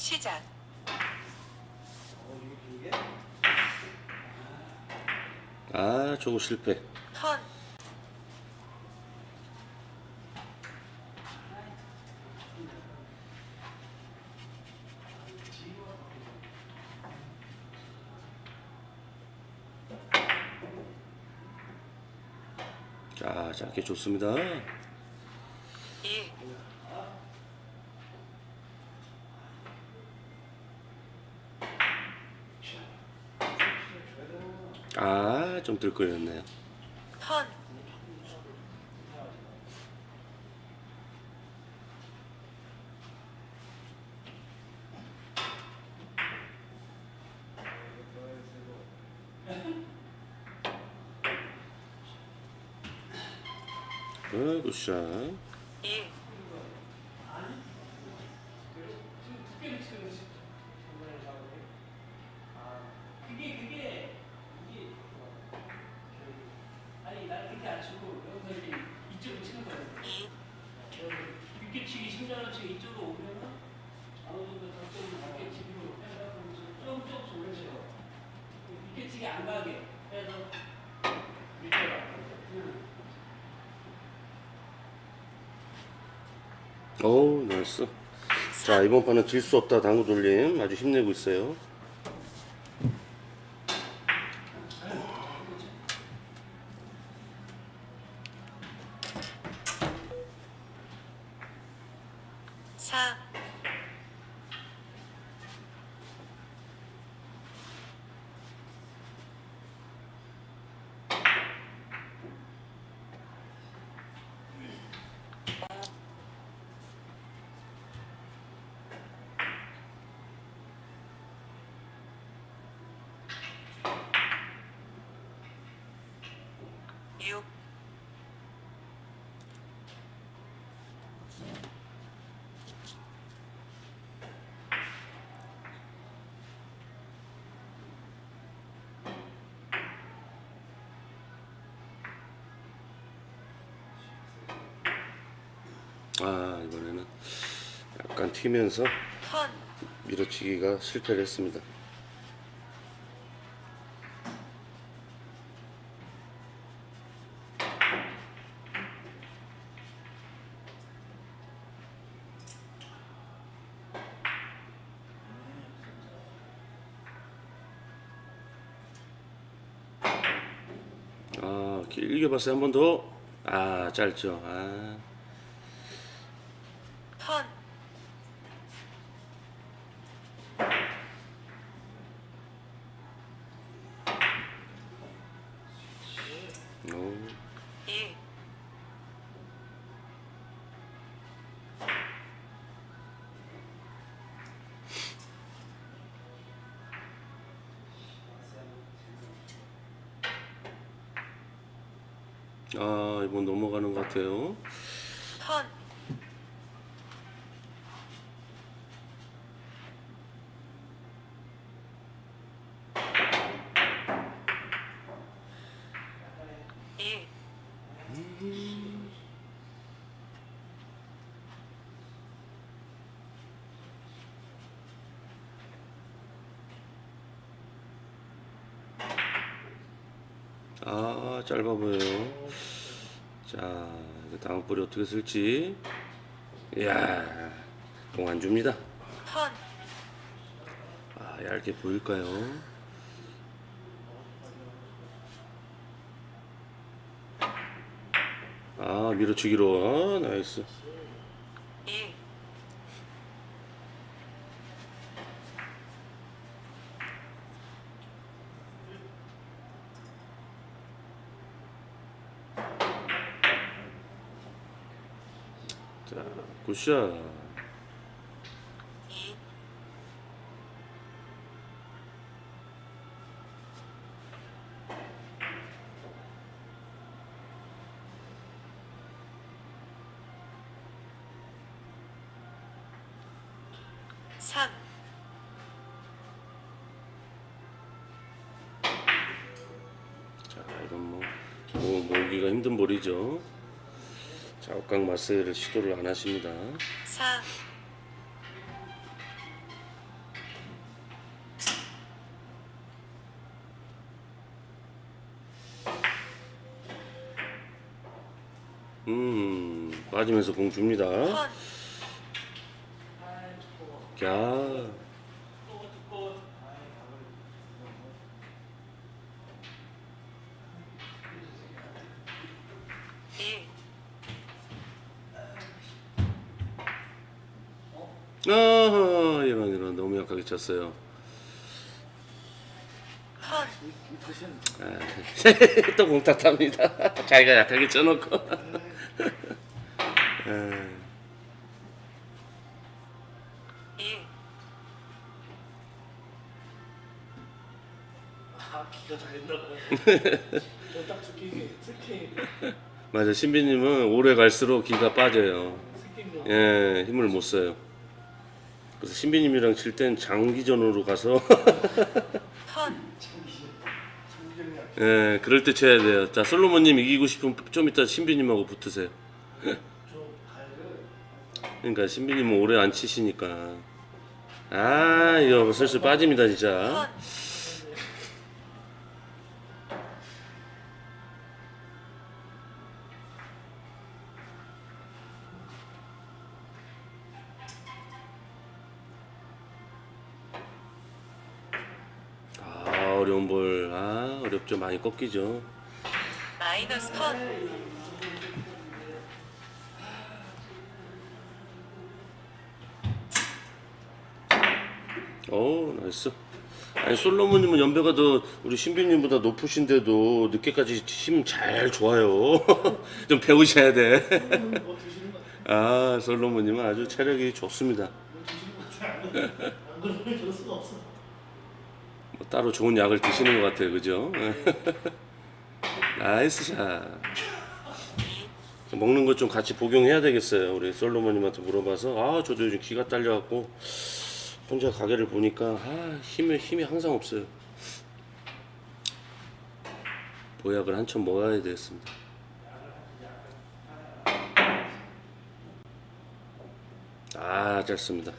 시작. 아, 저거 실패. 턴. 자, 짧게 좋습니다. 1. 아, 좀 들끓였네요. 턴. 어, 굿샷. 1. 그게 그게 이게 아니 나 그렇게 안 치고 여기서 이렇게 이쪽으로 치는 거예요. 2. 이렇게 치기 심장을 치고 이쪽으로 오면은 어느 정도 저쪽으로 이렇게 치기로 해서 좀 조금씩 올려줘요. 이렇게 치기 안 가게 해서 밑에가 어우, 나이스. 자, 이번 판은 질 수 없다. 당구 돌림. 아주 힘내고 있어요. 사. 육. 아, 이번에는 약간 튀면서 턴. 밀어치기가 실패를 했습니다. 아, 길게 봤어요. 한 번 더. 아, 짧죠. 아. 턴. 오. 1. 아, 이번 넘어가는 것 같아요. 턴. 일. 아, 짧아 보여요. 자, 다음 볼이 어떻게 쓸지. 이야, 공안 줍니다. 턴. 아, 얇게 보일까요? 아, 밀어치기로. 아, 나이스. 1. 자, 굿샷. 2. 삼. 자, 이건 뭐, 뭐 모으기가 힘든 볼이죠. 좌우각 마사지를 시도를 안 하십니다. 4 음, 빠지면서 공 줍니다. 야, 아, 이런 이런 너무 약하게 쳤어요. 턴, 또 공탓합니다. 자기가 약하게 쳐놓고. 아, 일, 아 스킨 맞아, 신비님은 오래 갈수록 기가 빠져요. 예, 힘을 못 써요. 그래서 신비님이랑 칠 땐 장기전으로 가서 예, 그럴 때 쳐야 돼요. 자, 솔로몬님 이기고 싶으면 좀 이따 신비님하고 붙으세요. 그러니까 신비님은 오래 안 치시니까. 아, 이거 슬슬 빠집니다, 진짜. 턴, 아, 어려운 볼. 아, 어렵죠. 많이 꺾이죠. 마이너스 턴, 어, 나이스. 아니, 솔로몬님은 연배가 더 우리 신비님보다 높으신데도 늦게까지 힘 잘 좋아요. 좀 배우셔야 돼. 아, 솔로몬님은 아주 체력이 좋습니다. 뭐안 그러면 저럴 수가 없어. 뭐 따로 좋은 약을 드시는 것 같아요, 그죠? 나이스 샷. 먹는 것 좀 같이 복용해야 되겠어요. 우리 솔로몬님한테 물어봐서 아 저도 요즘 기가 딸려갖고 혼자 가게를 보니까 아 힘이 힘이 항상 없어요. 보약을 한참 먹어야 되겠습니다. 아 짧습니다.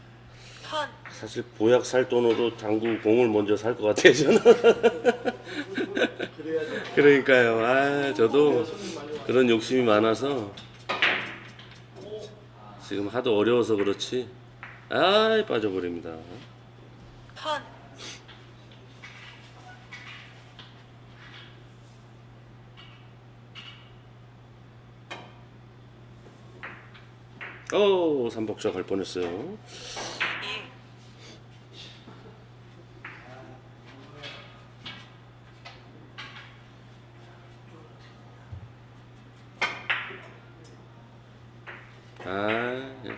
턴, 사실 보약 살 돈으로 당구 공을 먼저 살 것 같아요 저는. 그러니까요. 아 저도. 그런 욕심이 많아서 지금 하도 어려워서 그렇지. 아 빠져버립니다. 턴, 오 삼복자 갈 뻔했어요. 일, 아, 예.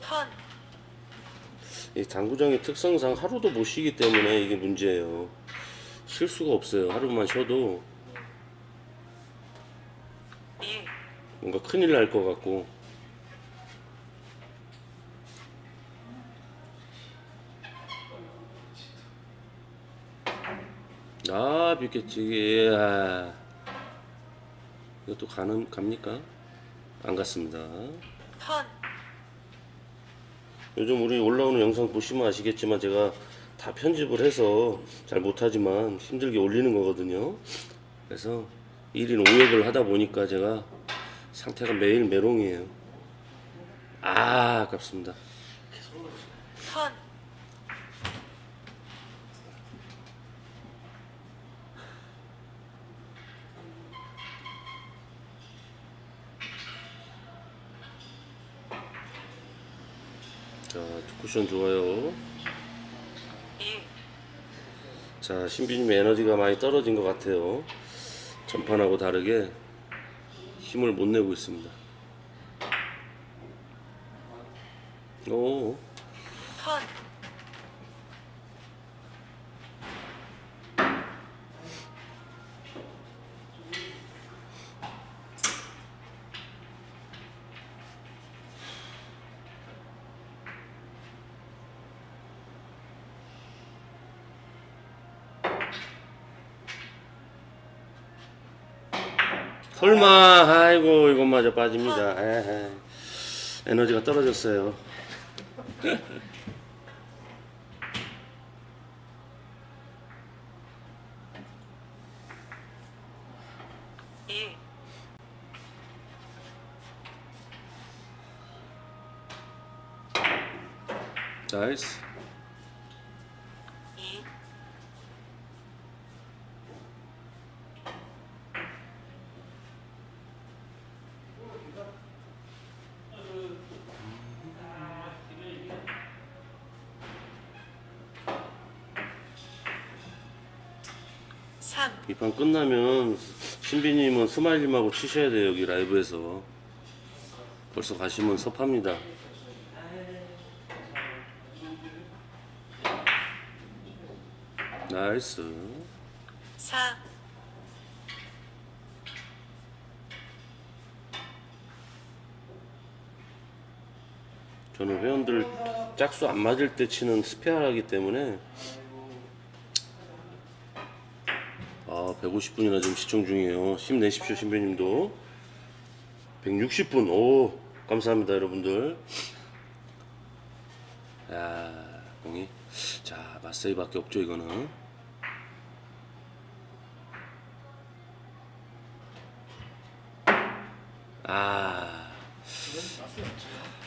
턴, 이 당구장의 특성상 하루도 못 쉬기 때문에 이게 문제예요. 쉴 수가 없어요. 하루만 쉬어도 일, 뭔가 큰일 날 것 같고. 아, 빗겠지. 아. 이것도 가는, 갑니까? 안 갔습니다. 턴, 요즘 우리 올라오는 영상 보시면 아시겠지만 제가 다 편집을 해서 잘 못하지만 힘들게 올리는 거거든요. 그래서 1인 5역을 하다 보니까 제가 상태가 매일 메롱이에요. 아, 아깝습니다. 턴, 자, 두 쿠션 좋아요. 일, 자, 신비님의 에너지가 많이 떨어진 것 같아요. 전판하고 다르게 힘을 못 내고 있습니다. 오, 턴, 설마, 아이고, 이것마저 빠집니다. 에헤. 에너지가 떨어졌어요. 3. 이 판 끝나면 신비님은 스마일님하고 치셔야 돼요 여기 라이브에서 벌써 가시면 섭합니다 나이스 4. 저는 회원들 짝수 안 맞을 때 치는 스페어라기 때문에 150분이나 지금 시청 중이에요. 힘내십시오 신배님도. 160분. 오 감사합니다 여러분들. 야 공이. 자 마세이 밖에 없죠 이거는. 아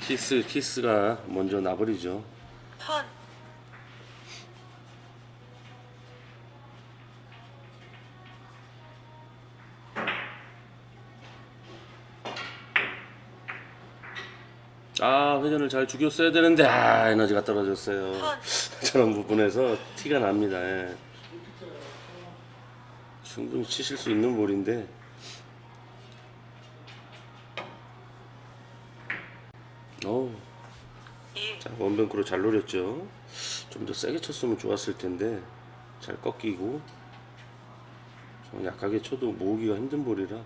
키스 키스가 먼저 나버리죠. 잘 죽였어야 되는데 아 에너지가 떨어졌어요. 턴, 저런 부분에서 티가 납니다. 예. 충분히 치실 수 있는 볼인데 어, 1, 자 원뱅크로 잘 노렸죠. 좀 더 세게 쳤으면 좋았을 텐데 잘 꺾이고 좀 약하게 쳐도 모으기가 힘든 볼이라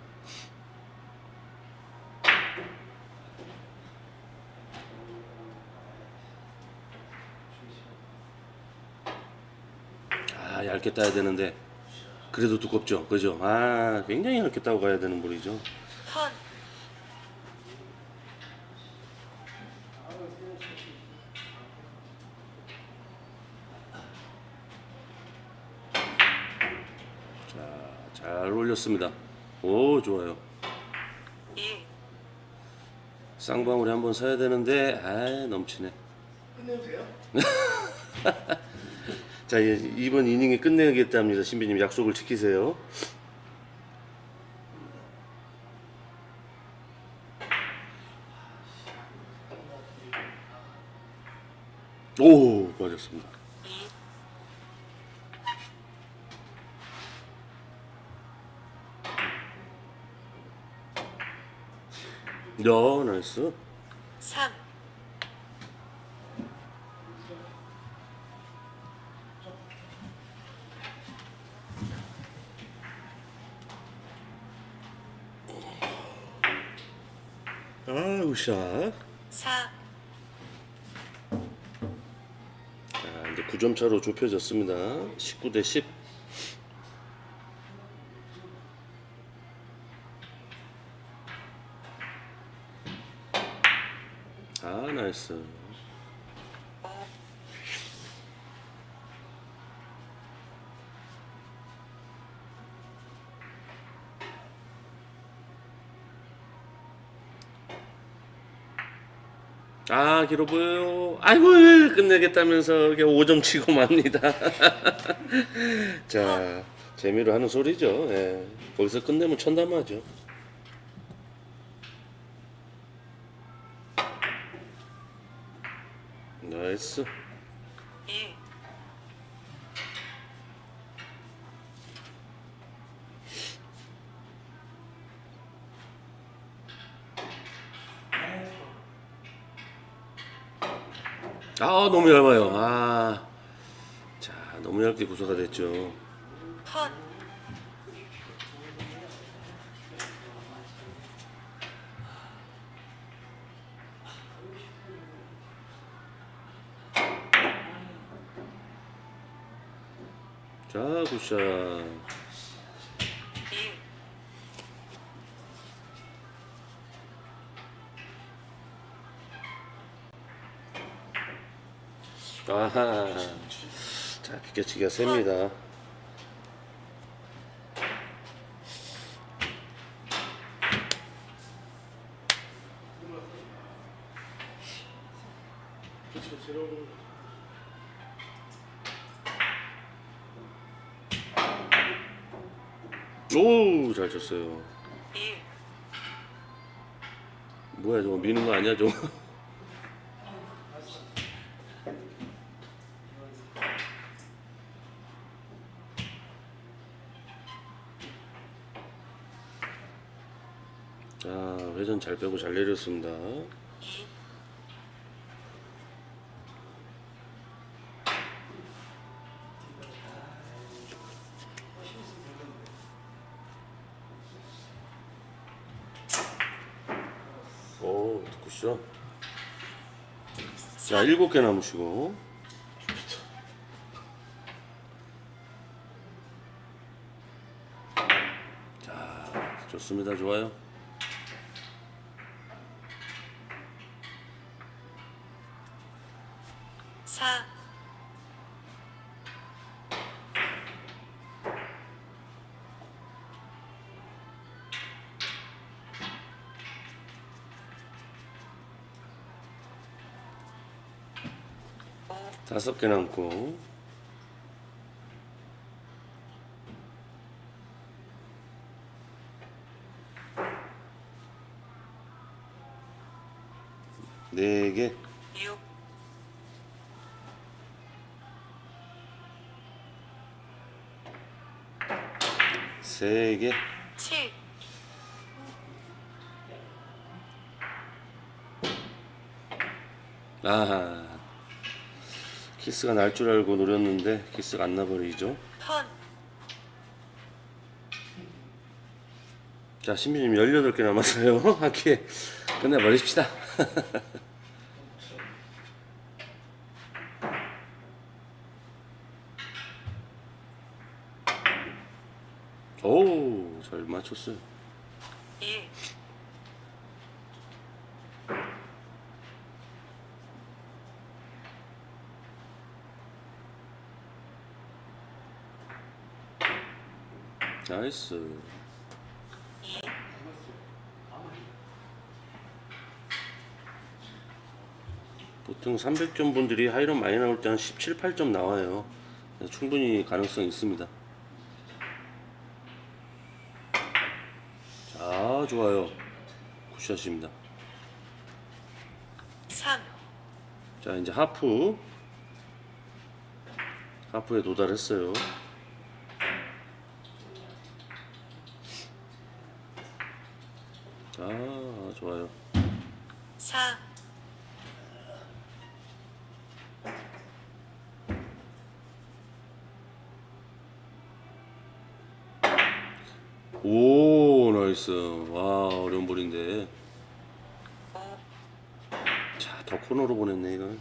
아 얇게 따야 되는데 그래도 두껍죠? 그죠? 아 굉장히 얇게 따고 가야 되는 볼이죠. 턴, 잘 올렸습니다. 오 좋아요. 1, 쌍방울이 한번 서야 되는데 아 넘치네. 끝내도 돼요? 자 예, 이번 이닝에 끝내겠답니다. 신비님 약속을 지키세요. 오 맞았습니다. 2, 야 나이스. 3, 아 우샷. 4, 자 이제 9점 차로 좁혀졌습니다. 19 대 10 아, 나이스. 5, 아, 길어 보여요. 아이고, 끝내겠다면서 이렇게 5점 치고 맙니다. 자, 재미로 하는 소리죠. 예. 거기서 끝내면 천담하죠. 나이스. 1, 아, 너무 얇아요. 아. 자, 너무 얇게 구조가 됐죠. 턴, 자, 굿샷. 아하. 자, 비껴치기가 셉니다. 오, 잘 쳤어요. 1, 뭐야, 저거 미는 거 아니야, 저거? 자, 회전 잘 2, 오, 굿샷. 자, 일곱 개 남으시고. 자, 좋습니다. 좋아요. 다섯 개 남고. 네 개. 6, 세 개. 7, 아하. 키스가 날 줄 알고 노렸는데 키스가 안 나버리죠. 턴, 자, 신비님 18개 남았어요. 한개 끝내버리십시다. 오, 잘 맞췄어요. 1, 나이스. 2, 보통 300점 분들이 하이런 많이 나올 때 한 17, 8점 나와요. 충분히 가능성 있습니다. 자, 좋아요. 굿샷입니다. 3, 자, 이제 하프. 하프에 도달했어요. 자, 좋아요. 4, 오, 나이스. 와, 어려운 볼인데. 5, 자, 더 코너로 보냈네, 이건.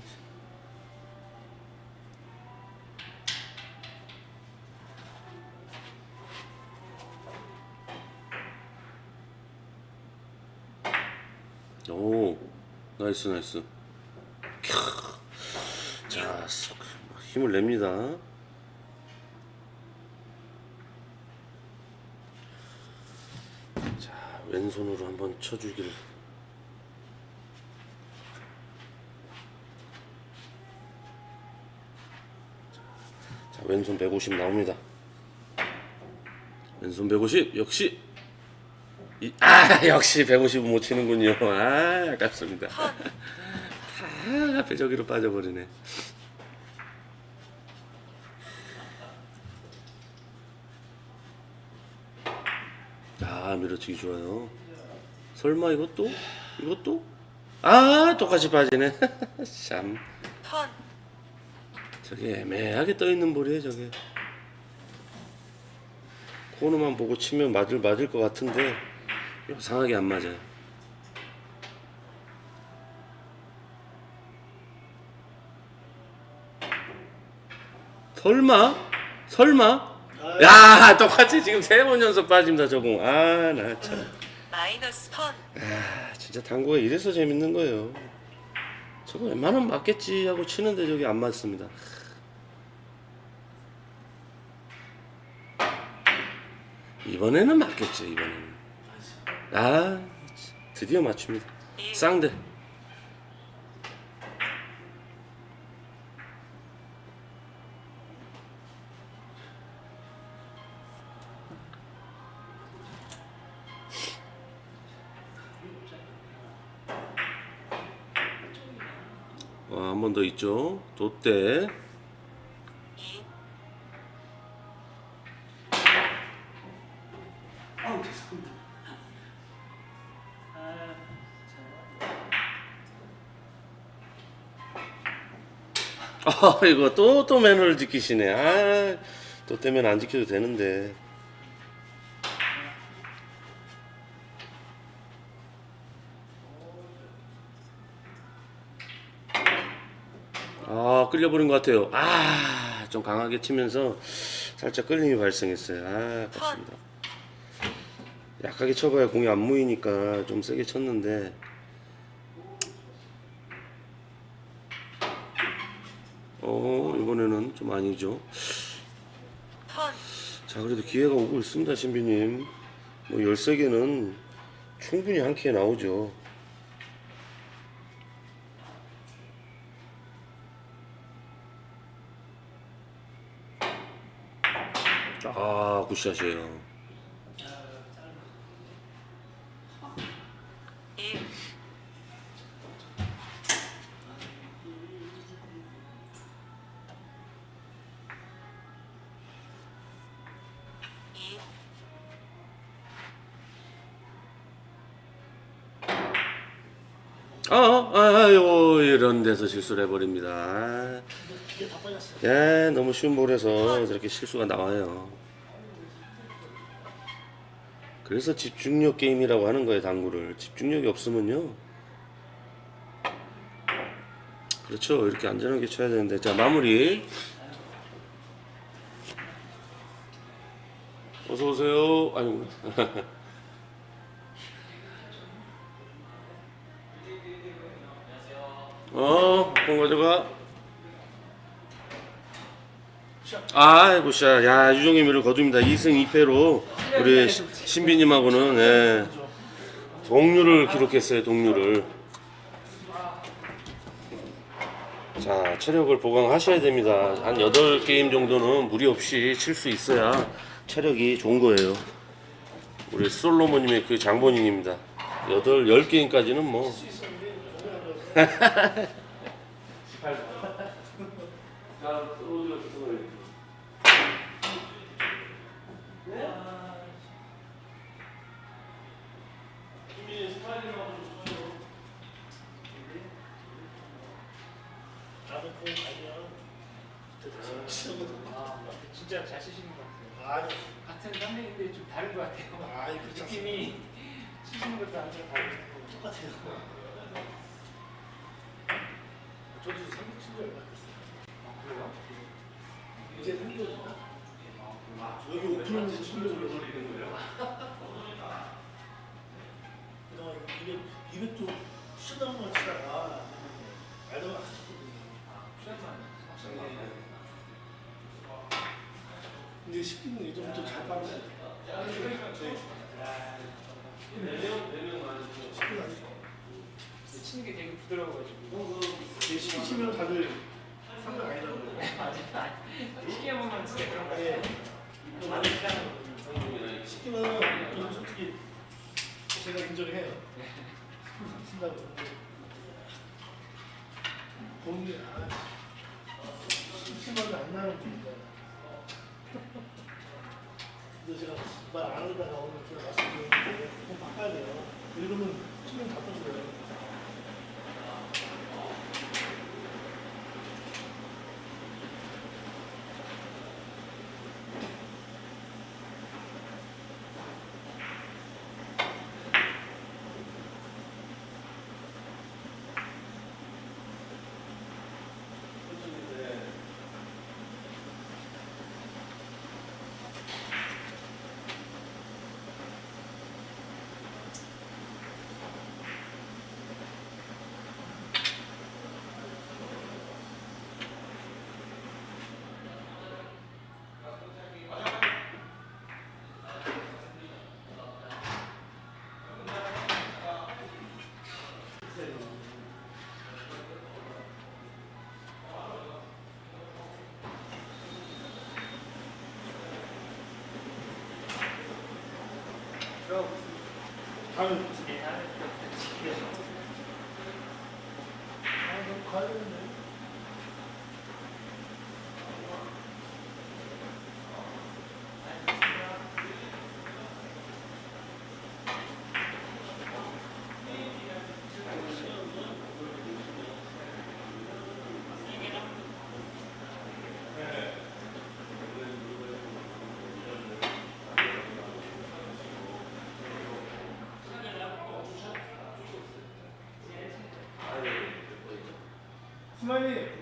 나이스, 나이스. 캬. 자, 쏙 힘을 냅니다. 자, 왼손으로 한번 쳐주기를. 자, 왼손 150 나옵니다. 왼손 150 역시 이, 아 역시 150은 못 치는군요. 아 아깝습니다. 턴, 아 앞에 저기로 빠져버리네. 아 밀어치기 좋아요. 설마 이것도 이것도 아 똑같이 빠지네. 참. 턴, 저게 애매하게 떠 있는 볼이에요, 저게. 코너만 보고 치면 맞을 맞을 것 같은데 이상하게 안 맞아요. 설마? 설마? 야, 똑같이 지금 세 번 연속 빠집니다, 저공. 아, 나 참. 마이너스 턴, 아, 진짜 당구가 이래서 재밌는 거예요. 저거 웬만하면 맞겠지 하고 치는데 저기 안 맞습니다. 이번에는 맞겠지, 이번에는. 아 드디어 맞춥니다. 쌍들. 어, 한번 더 있죠? 롯데 아, 이거 또, 또 매너를 지키시네. 아, 또 때면 안 지켜도 되는데. 아, 끌려버린 것 같아요. 아, 좀 강하게 치면서 살짝 끌림이 발생했어요. 아, 아깝습니다. 약하게 쳐봐야 공이 안 모이니까 좀 세게 쳤는데. 어, 이번에는 좀 아니죠. 턴, 자, 그래도 기회가 오고 있습니다, 신비님. 뭐 13개는 충분히 한 큐에 나오죠. 아, 굿샷이에요. 실수를 해버립니다. 예, 너무 쉬운 볼에서 저렇게 실수가 나와요. 그래서 집중력 게임이라고 하는 거예요, 당구를. 집중력이 없으면요. 그렇죠. 이렇게 안전하게 쳐야 되는데. 자, 마무리. 어서오세요. 아이고. 어, 공 가져가. 아, 굿샷. 야, 유종의 미를 거둡니다. 2승 2패로 우리 시- 신비님하고는 예, 동률을 기록했어요. 동률을. 자, 체력을 보강하셔야 됩니다. 한 8게임 정도는 무리 없이 칠 수 있어야 체력이 좋은 거예요. 우리 솔로모님의 그 장본인입니다. 8, 10게임까지는 뭐. 나도 공 아니야. 진짜 치는 거. 아, 진짜 잘 치시는 것 같아요. 아니, 같은 땀내인데 좀 다른 것 같아요. 않습니다. 느낌이 치시는 것도 완전 다르고. 똑같아요. 저도 3년 친구 얼마 됐어요. 아, 그래요? 이제 3개월이나? 여기 오픈하면서 친구 좀 돌리는 거예요. 그동안 200, 200쪽 쿠션다운만 치다가 알다가 안 쳤거든요. 근데 10기는 예전부터 잘 빠졌어요. 치는 게 되게 부드러워가지고. 네, 10기 치면 다들 상관 아니라고요. 쉽게 보면 진짜 그런 거 예. 같아요. 많이 치다는 거거든요. 10기는 저는 솔직히 제가 인정을 해요. 쓴다고. 공이 아, 10기만 안 나는 분이다. 근데 제가 말 안 하다가 오늘 좀 말씀드렸는데 좀 바꿔야 돼요. 이러면 수능 다 떠져요. 스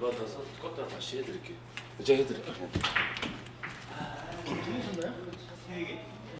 열받아서 껐다 다시 해드릴게요. 제가 해드릴게요. 들리셨나요? 세 개.